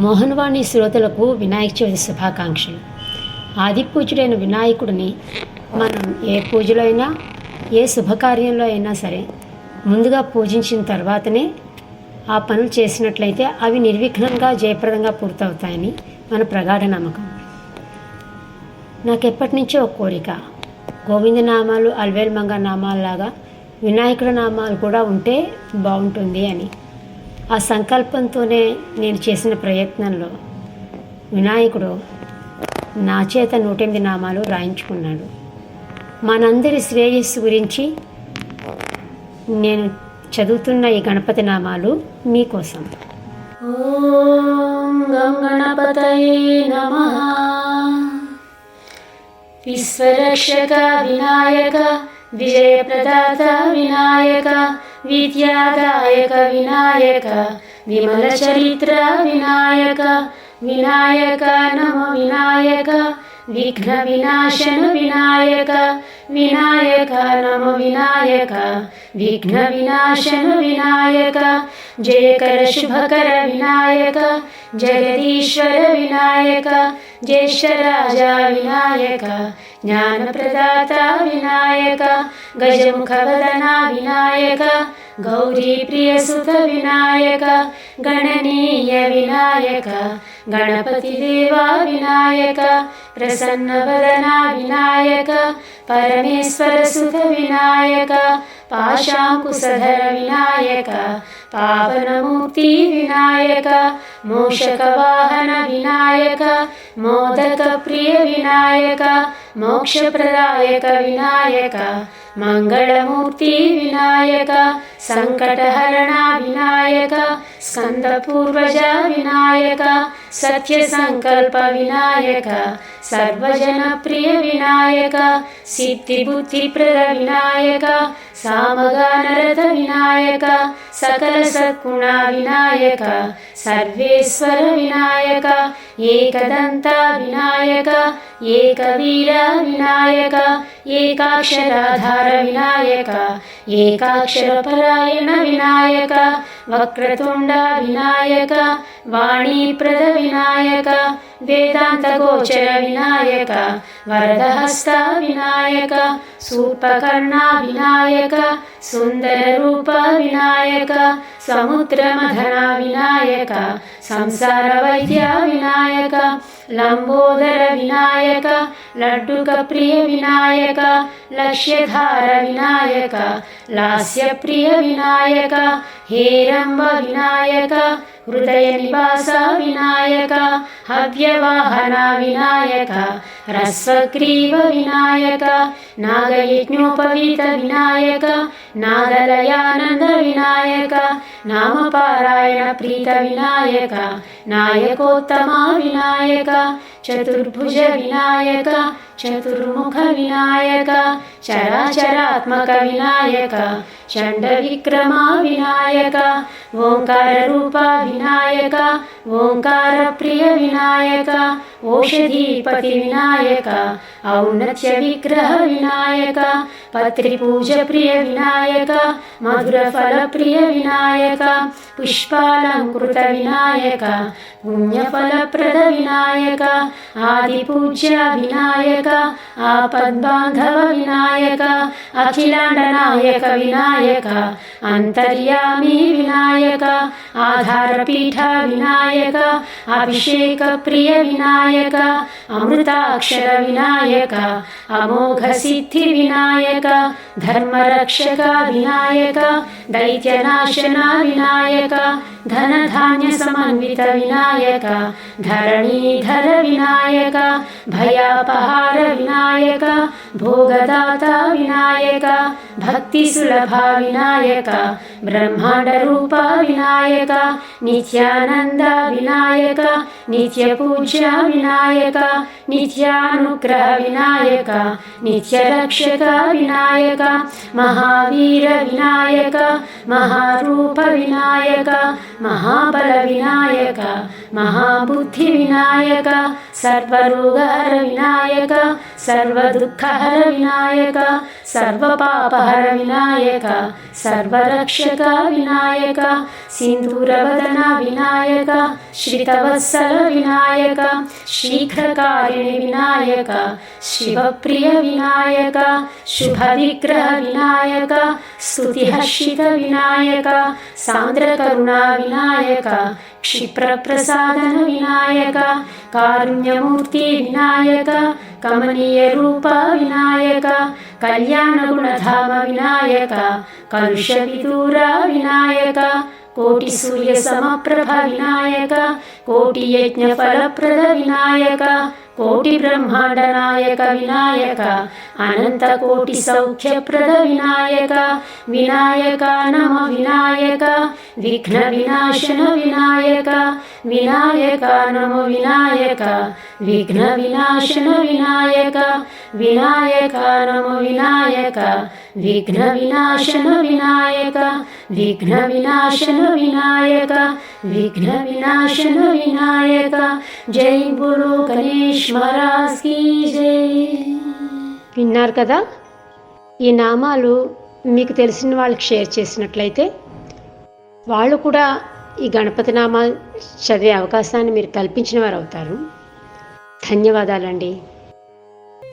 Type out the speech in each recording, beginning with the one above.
మోహన్వాణి శ్రోతలకు వినాయక చవితి శుభాకాంక్షలు. ఆది పూజుడైన వినాయకుడిని మనం ఏ పూజలో అయినా ఏ శుభకార్యంలో అయినా సరే ముందుగా పూజించిన తర్వాతనే ఆ పనులు చేసినట్లయితే అవి నిర్విఘ్నంగా జయప్రదంగా పూర్తవుతాయని మన ప్రగాఢ నమ్మకం. నాకు ఎప్పటి నుంచో ఒక కోరిక. గోవింద నామాలు అల్వేల్ మంగ నామాలలాగా వినాయకుడి నామాలు కూడా ఉంటే బాగుంటుంది అని. ఆ సంకల్పంతోనే నేను చేసిన ప్రయత్నంలో వినాయకుడు నా చేత నూటెనిమిది నామాలు రాయించుకున్నాడు. మనందరి శ్రేయస్సు గురించి నేను చదువుతున్న ఈ గణపతి నామాలు మీకోసం ఓం గణపతయే నమః. विश्वरक्षका विनायक विजयप्रदाता विनायक विद्यादायक विनायक विमलचरित्र विनायक विनायक नमो विनायक विघ्नविनाशन विनायक विनायक नमो विनायक विघ्नविनाशन विनायक जयकर शुभकर विनायक जगदीश्वर विनायक ज्येष्ठराजा विनायक ज्ञानप्रदाता विनायक गजमुखवदना विनायक गौरीप्रिय सुत विनायक गणनीय विनायक गणपतिदेवा विनायक प्रसन्नवदना विनायक परमेश्वर सुख विनायक पाशाकुशधन विनायक विनायक मोक्षकवाहन मोक्षप्रदायक विनायक मङ्गलमूर्तिविनायक सङ्कटहरणाविनायक स्कन्द पूर्वजा विनायक सख्यसङ्कल्पविनायक सर्वजनप्रियविनायक सीतिबुद्धिप्रदविनायक सामगानरथ विनायक सकलसकुणाविनायक सर्वेश्वरविनायक एकदन्ताविनायक एकवीरविनायक एकाक्षराधारविनायक एकाक्षरपरायणविनायक वक्रतुण्डविनायक वाणीप्रदविनायक वेदान्तगोचरविनायक विनायक सूपकर्णाविनायक सुन्दररूपविनायक समुद्रमधना विनायक संसारवैद्या विनायक लम्बोदर विनायक लड्डुकप्रिय विनायक लक्ष्यधार विनायक लास्यप्रिय विनायक हेरम्बविनायक हृदयनिवासाविनायक हव्यवाहनाविनायक ह्रस्वग्रीव विनायक नागयिज्ञोपवीतविनायक नारदयानन्दविनायक नामपारायणप्रीतविनायक नायकोत्तमा विनायक चतुर्भुज विनायक చతుర్ముఖ వినాయక చరాచరాత్మక వినాయక షండ విక్రమా వినాయక ఓంకార రూప వినాయక ఓంకార ప్రియ వినాయక ఓషధీపతి వినాయక ఔన్నత్య విగ్రಹ వినాయక పత్రిపూజ ప్రియ వినాయక మధురఫల ప్రియ వినాయక పుష్పాలంకృత వినాయక పుణ్యఫలప్రద వినాయక ఆదిపూజ్య వినాయక आपद्बान्धव विनायक अखिलाण्डनायक विनायक आधारनायक अभिषेक अमृताक्षर विनायक अमोघसिद्धि विनायक धर्म रक्षका विनायक दैत्यनाशना विनायक धन विनायक धरणी विनायक भयापहार विनायक भोगदाता विनायक भक्तिसुलभा विनायक ब्रह्माण्ड रूपा विनायक नीचानन्दा विनायक नीच्युंश विनायक नीच्यानुग्रह विनायक नित्य रक्षका विनायक महावीर विनायक महारूपविनायक महाबलविनायक महाबुद्धिविनायक सर्वविनायक सर्वदुःखहर विनायक सर्वपापहर विनायक सर्वरक्षक विनायक सर्वनायका विनायक श्रितवत्सल विनायक शीघ्रकारिणि विनायक शिवप्रिय विनायक शुभविग्रह विनायक स्तुतिहर्षित विनायक सान्द्रकरुणा विनायक क्षिप्रप्रसादन विनायक कारुण्यमूर्ति विनायक कमनीयरूप विनायक कल्याणगुणधाम विनायक कलुषविदूर विनायक कोटिसूर्यसमप्रभ विनायक कोटियज्ञफलप्रद विनायक कोटिब्रह्माण्डनायक विनायक अनन्तकोटिसौख्यप्रद विनायक नम विनायक विघ्नविनाशन विनायक विनायक नम विनायक विघ्नविनाशन विनायक विनायक नम विनायक विघ्नविनाशन विनायक विघ्नविनाशन विनायक विघ्नविनाशन विनायक। जय बोलो गणेश విన్నారు కదా? ఈ నామాలు మీకు తెలిసిన వాళ్ళకి షేర్ చేసినట్లయితే వాళ్ళు కూడా ఈ గణపతి నామాలు చదివే అవకాశాన్ని మీరు కల్పించిన వారు అవుతారు ధన్యవాదాలండి.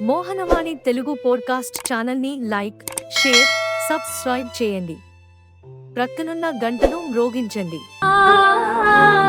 మోహనవాణి తెలుగు పోడ్కాస్ట్ ఛానల్ని లైక్ షేర్ సబ్స్క్రైబ్ చేయండి. ప్రక్కనున్న గంటను మ్రోగించండి. ఆ.